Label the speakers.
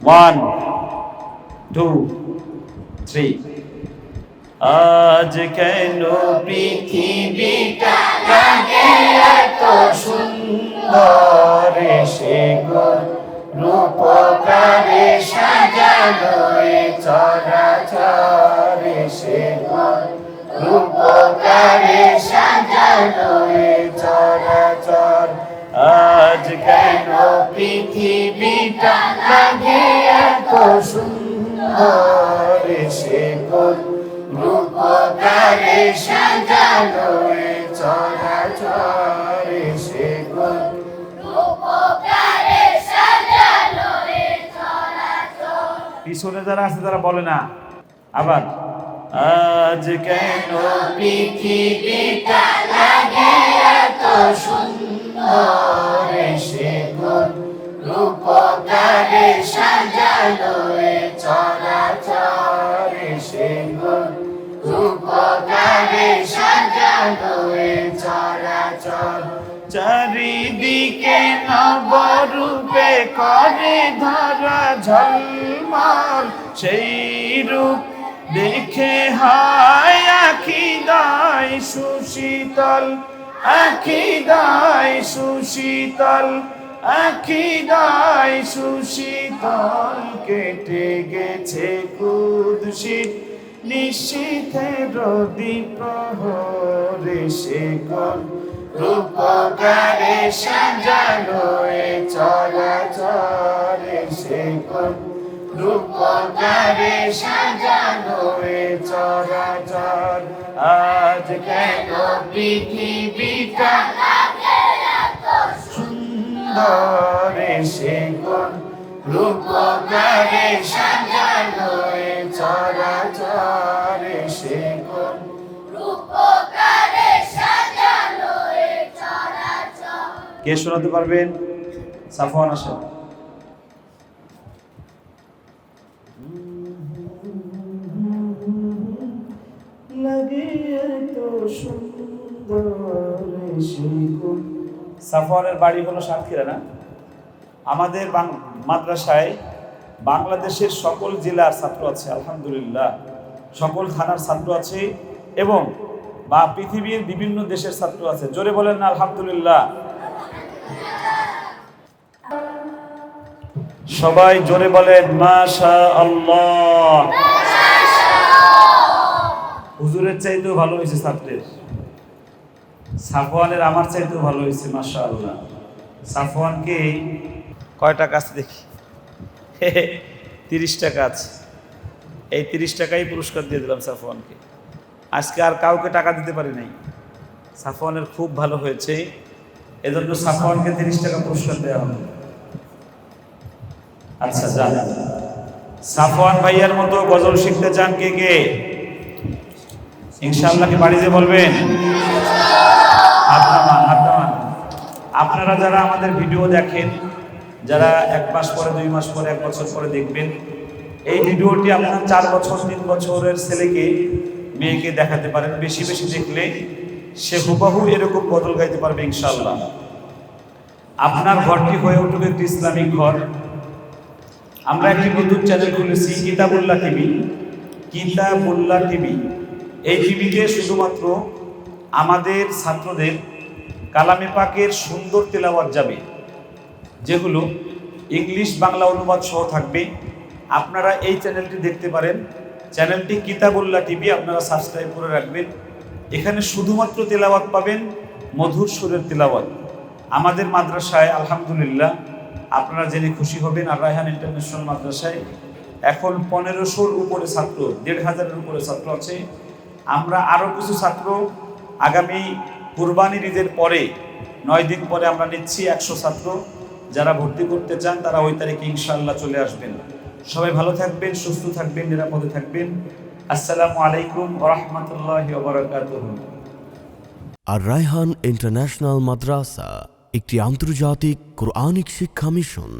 Speaker 1: One two three আজ কেন পৃথিবীটা লাগে এত সুন্দর? সে রূপকারে সাজানো চরাচরে। সে রূপকারে সাজানো চরাচর। আজ কেন পৃথিবীটা লাগে সুন্দর সে রূপকারে সাজানো এ চরাচরে সে পিছনে যারা আছে, তারা বলে না। আবার, আজ কেন পৃথিবীটা লাগে এত সুন্দর? সাজানো এ চরাচরে সে রূপকারে সাজানো এ চরাচর চারিদিকে নবরূপে করে ধরা ঝলমল, সেই রূপ দেখে হয় আখি দায় সুশীতল আখি দায় সুশীতল। আখি দায় সুশীতল কেটে গেছে কুদশিত নিশীথের দীপ প্রহরে সে কোন রূপকারে সাজানো এ চরাচরে সে কোন রূপকারে সাজানো এ চরাচর আজ কেন পৃথিবীটা সুন্দর সে রূপকারে চরাচরে সে কে শোনাতে পারবেন? সাফওয়ান আসেন লাগে এত সুন্দর সাফওয়ানের বাড়ি হলো সাতক্ষীরা না? আমাদের মাদ্রাসায় বাংলাদেশের সকল জেলার ছাত্র আছে আলহামদুলিল্লাহ। সকল থানার ছাত্র আছে এবং বা পৃথিবীর বিভিন্ন দেশের ছাত্র আছে। জোরে বলেন না আলহামদুলিল্লাহ। সবাই জোরে বলেন মাশা আল্লাহ হুজুরের চাইতেও ভালো হয়েছে ছাত্রের। সাফওয়ানের আমার চাইতেও ভালো হয়েছে মাশা আল্লাহ সাফওয়ানকে কয় টাকা আছে দেখি? তিরিশ টাকা আছে। এই তিরিশ টাকাই পুরস্কার দিয়ে দিলাম সাফওয়ানকে। আজকে আর কাউকে টাকা দিতে পারি নাই। সাফওয়ানের খুব ভালো হয়েছে। এজন্য সাফওয়ানকে তিরিশ টাকা পুরস্কার দেওয়া হবে। আচ্ছা যান। সাফওয়ান ভাইয়ার মতো গজল শিখতে চান কে কে? ইনশাআল্লাহ কি বাড়িতে বলবেন? আপনারা যারা আমাদের ভিডিও দেখেন, যারা এক মাস পরে, দুই মাস পরে, এক বছর পরে দেখবেন, এই ভিডিওটি আপনার চার বছর, তিন বছরের ছেলেকে, মেয়েকে দেখাতে পারেন। বেশি বেশি দেখলে সে হুবাহু এরকম বদল গাইতে পারবে ইনশাল্লাহ আপনার ঘরটি হয়ে উঠবে একটি ইসলামিক ঘর। আমরা একটি নতুন চ্যানেল খুলেছি, কিতাবুল্লাহ টিভি। কিতাবুল্লাহ টিভি। এই টিভিতে শুধুমাত্র আমাদের ছাত্রদের কালামে পাকের সুন্দর তেলাওয়াত যাবে, যেগুলো ইংলিশ বাংলা অনুবাদ সহ থাকবে। আপনারা এই চ্যানেলটি দেখতে পারেন। চ্যানেলটি কিতাবুল্লাহ টিভি, আপনারা সাবস্ক্রাইব করে রাখবেন। এখানে শুধুমাত্র তেলাওয়াত পাবেন মধুর সুরের তেলাওয়াত। আমাদের মাদ্রাসায়, আলহামদুলিল্লাহ, আপনারা জেনে খুশি হবেন, আর রায়হান ইন্টারন্যাশনাল মাদ্রাসায় এখন পনেরোশোর উপরে ছাত্র, দেড় হাজারের উপরে ছাত্র আছে। আমরা আরও কিছু ছাত্র আগামী কুরবানির ঈদের পরে, নয় দিন পরে আমরা নিচ্ছি একশো ছাত্র। যারা ভর্তি করতে চান, তারা ওই তারিখে ইনশাআল্লাহ চলে আসবেন। সবাই ভালো থাকবেন, সুস্থ থাকবেন, নিরাপদে থাকবেন। আসসালামু আলাইকুম ওরহমতুল্লাহ বারকাতুহ
Speaker 2: আর রায়হান ইন্টারন্যাশনাল মাদ্রাসা, একটি আন্তর্জাতিক কোরআনিক শিক্ষা মিশন।